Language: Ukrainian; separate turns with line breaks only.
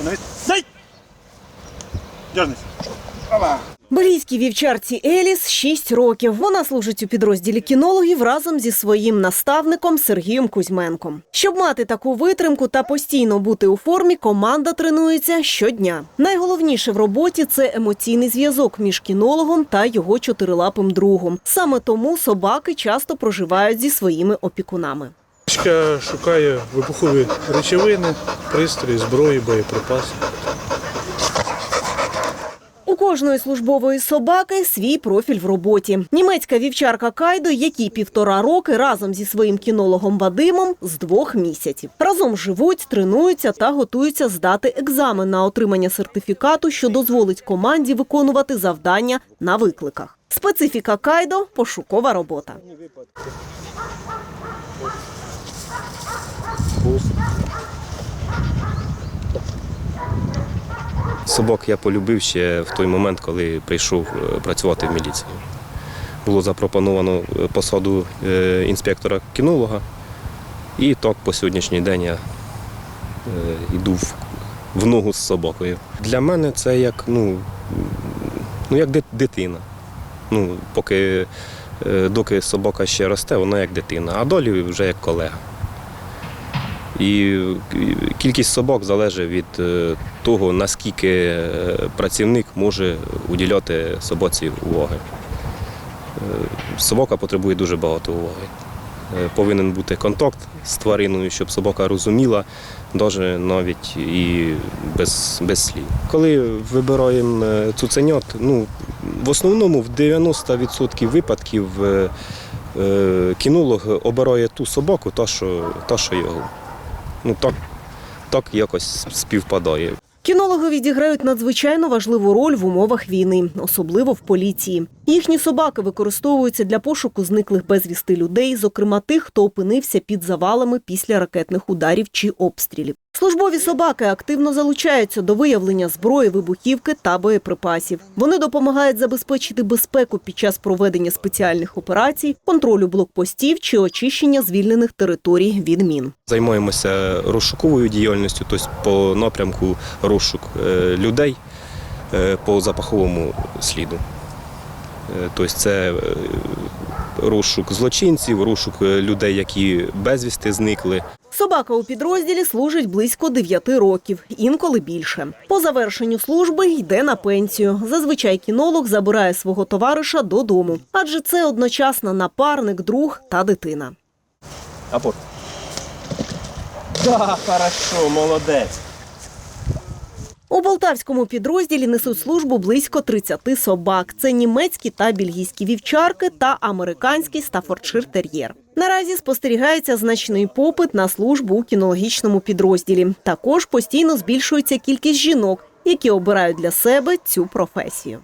Остановись. Стой! Дернись.
Бельгійській вівчарці Еліс 6 років. Вона служить у підрозділі кінологів разом зі своїм наставником Сергієм Кузьменком. Щоб мати таку витримку та постійно бути у формі, команда тренується щодня. Найголовніше в роботі це емоційний зв'язок між кінологом та його чотирилапим другом. Саме тому собаки часто проживають зі своїми опікунами.
Собачка шукає вибухові речовини, пристрої, зброї, боєприпаси.
У кожної службової собаки свій профіль в роботі. Німецька вівчарка Кайдо, якій півтора роки разом зі своїм кінологом Вадимом з двох місяців. Разом живуть, тренуються та готуються здати екзамен на отримання сертифікату, що дозволить команді виконувати завдання на викликах. Специфіка Кайдо пошукова робота.
Собак я полюбив ще в той момент, коли прийшов е, працювати в міліцію. Було запропоновано е, посаду е, інспектора кінолога, і так по сьогоднішній день я йду в, ногу з собакою. Для мене це як, ну, ну, як дитина. Ну, поки, доки собака ще росте, вона як дитина, а долі вже як колега. І кількість собак залежить від е, того, наскільки е, працівник може уділяти собаці уваги. Е, Собака потребує дуже багато уваги. Повинен бути контакт з твариною, щоб собака розуміла, навіть і без, без слів. Коли вибираємо цуценят, ну, в основному в 90% випадків кінолог обирає ту собаку, та, що, та, що його. Ну так, так якось співпадає.
Кінологи відіграють надзвичайно важливу роль в умовах війни, особливо в поліції. Їхні собаки використовуються для пошуку зниклих безвісти людей, зокрема тих, хто опинився під завалами після ракетних ударів чи обстрілів. Службові собаки активно залучаються до виявлення зброї, вибухівки та боєприпасів. Вони допомагають забезпечити безпеку під час проведення спеціальних операцій, контролю блокпостів чи очищення звільнених територій від мін.
Займаємося розшуковою діяльністю, тобто по напрямку розшук е, людей е, по запаховому сліду. Е, Тобто це розшук злочинців, розшук людей, які безвісти зникли.
Собака у підрозділі служить близько 9 років, інколи більше. По завершенню служби йде на пенсію. Зазвичай кінолог забирає свого товариша додому, адже це одночасно напарник, друг та дитина.
Апорт. Да, хорошо, молодець.
У полтавському підрозділі несуть службу близько 30 собак. Це німецькі та бельгійські вівчарки та американський стафордшир тер'єр. Наразі спостерігається значний попит на службу у кінологічному підрозділі. Також постійно збільшується кількість жінок, які обирають для себе цю професію.